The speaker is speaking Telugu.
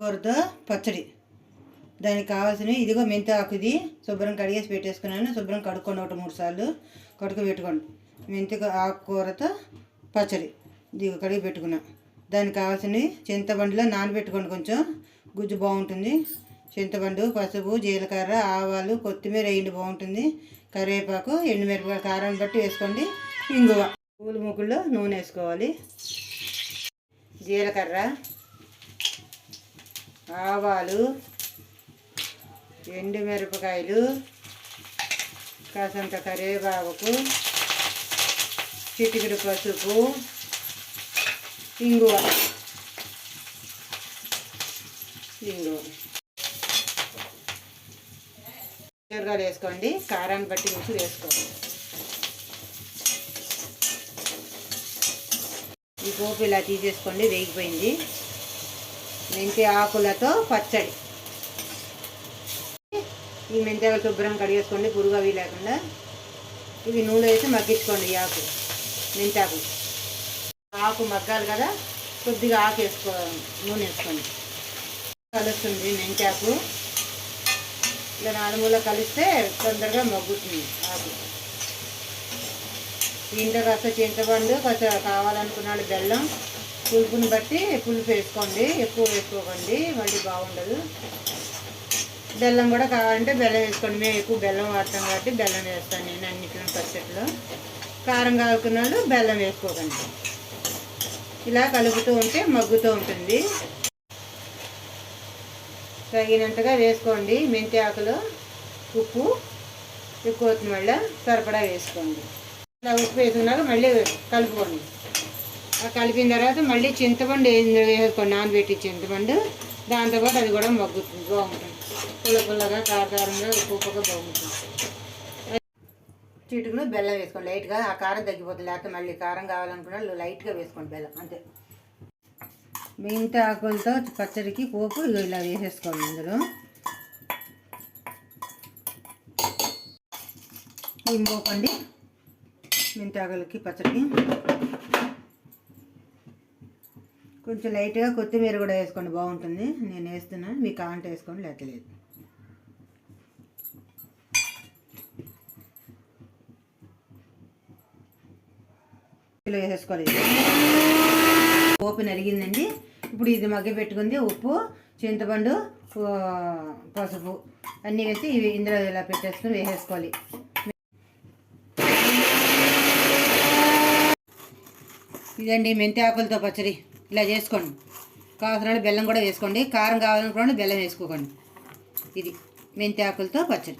కూరతో పచ్చడి. దానికి కావాల్సినవి ఇదిగో మెంతి ఆకు ఇది శుభ్రం కడిగేసి పెట్టేసుకున్నాను. శుభ్రం కడుక్కోండి ఒకటి మూడు సార్లు. కడుకు పెట్టుకోండి. మెంతి ఆకుకూరతో పచ్చడి. ఇదిగో కడిగి పెట్టుకున్నాం. దానికి కావాల్సినవి చింతపండులో నానబెట్టుకోండి కొంచెం. గుజ్జు బాగుంటుంది. చింతపండు పసుపు జీలకర్ర ఆవాలు కొత్తిమీర వేయండి బాగుంటుంది. కరివేపాకు ఎండుమిరపకాయ కారాన్ని బట్టి వేసుకోండి. ఇంగువ. పూల ముగ్గుల్లో నూనె వేసుకోవాలి. జీలకర్ర. ఆవాలు ఎండుమిరపకాయలు కాసంత కరివేపాకు చిటికెడు పసుపు ఇంగువ. ఇంగువ. కూరగాయలు వేసుకోండి కారాన్ని బట్టి చూసి వేసుకోండి. ఈ పోపు ఇలా తీసేసుకోండి వేగిపోయింది. మెంతి ఆకులతో పచ్చడి. ఈ మెంతాకులు శుభ్రం కడిగేసుకోండి పురుగు అవి లేకుండా. ఇవి నూనె వేసి మగ్గించుకోండి ఈ ఆకు మెంతి ఆకు ఆకు మగ్గాలి కదా కొద్దిగా ఆకు వేసుకో నూనె వేసుకోండి. కలుస్తుంది మెంతి ఇలా నాలుగులో కలిస్తే తొందరగా మగ్గుతుంది ఆకు. దీంట్లో కాస్త చింతపండు కాస్త కావాలనుకున్నాడు బెల్లం పులుపుని బట్టి పులుపు వేసుకోండి ఎక్కువ వేసుకోకండి మళ్ళీ బాగుండదు. బెల్లం కూడా కావాలంటే బెల్లం వేసుకోండి. మేము ఎక్కువ బెల్లం వాడతాం కాబట్టి బెల్లం వేస్తాను నేను అన్నిట్లో పచ్చట్లో. కారం కావాలనుకున్న వాళ్ళు బెల్లం వేసుకోకండి. ఇలా కలుపుతూ ఉంటే మగ్గుతూ ఉంటుంది. తగినంతగా వేసుకోండి. మెంతి ఆకులు ఉప్పు ఎక్కువ అవుతుంది మళ్ళీ సరిపడా వేసుకోండి. ఇలా ఉప్పు వేసుకున్నాక మళ్ళీ కలుపుకోండి. కలిపిన తర్వాత మళ్ళీ చింతపండు వేసుకోండి నానబెట్టి చింతపండు. దాంతోపాటు అది కూడా మగ్గుతుంది బాగుంటుంది. పుల్ల పుల్లగా కారకారంగా ఉప్పుగా బాగుంటుంది. చిటుకును బెల్లం వేసుకోండి లైట్గా ఆ కారం తగ్గిపోతుంది. లేకపోతే మళ్ళీ కారం కావాలనుకున్న లైట్గా వేసుకోండి బెల్లం అంతే. మెంత ఆకులతో పచ్చడికి పోపు ఇలా వేసేసుకోండి ఇందులో. ఇంపోకండి మెంతాకులకి పచ్చడికి. కొంచెం లైట్గా కొత్తిమీర కూడా వేసుకోండి బాగుంటుంది. నేను వేస్తున్నాను మీకు కాంట వేసుకోండి లేకలేదు ఇలా వేసేసుకోవాలి. పోపు నరిగిందండి ఇప్పుడు ఇది మగ్గ పెట్టుకుంది ఉప్పు చింతపండు పసుపు అన్నీ వేసి ఇవి ఇందులో ఇలా పెట్టేసుకుని వేసేసుకోవాలి. ఇదండి మెంతి ఆకులతో పచ్చడి. ఇలా చేసుకోండి. కావాల్సిన బెల్లం కూడా వేసుకోండి. కారం కావాలనుకోండి బెల్లం వేసుకోకండి. ఇది మెంతి ఆకులతో పచ్చడి.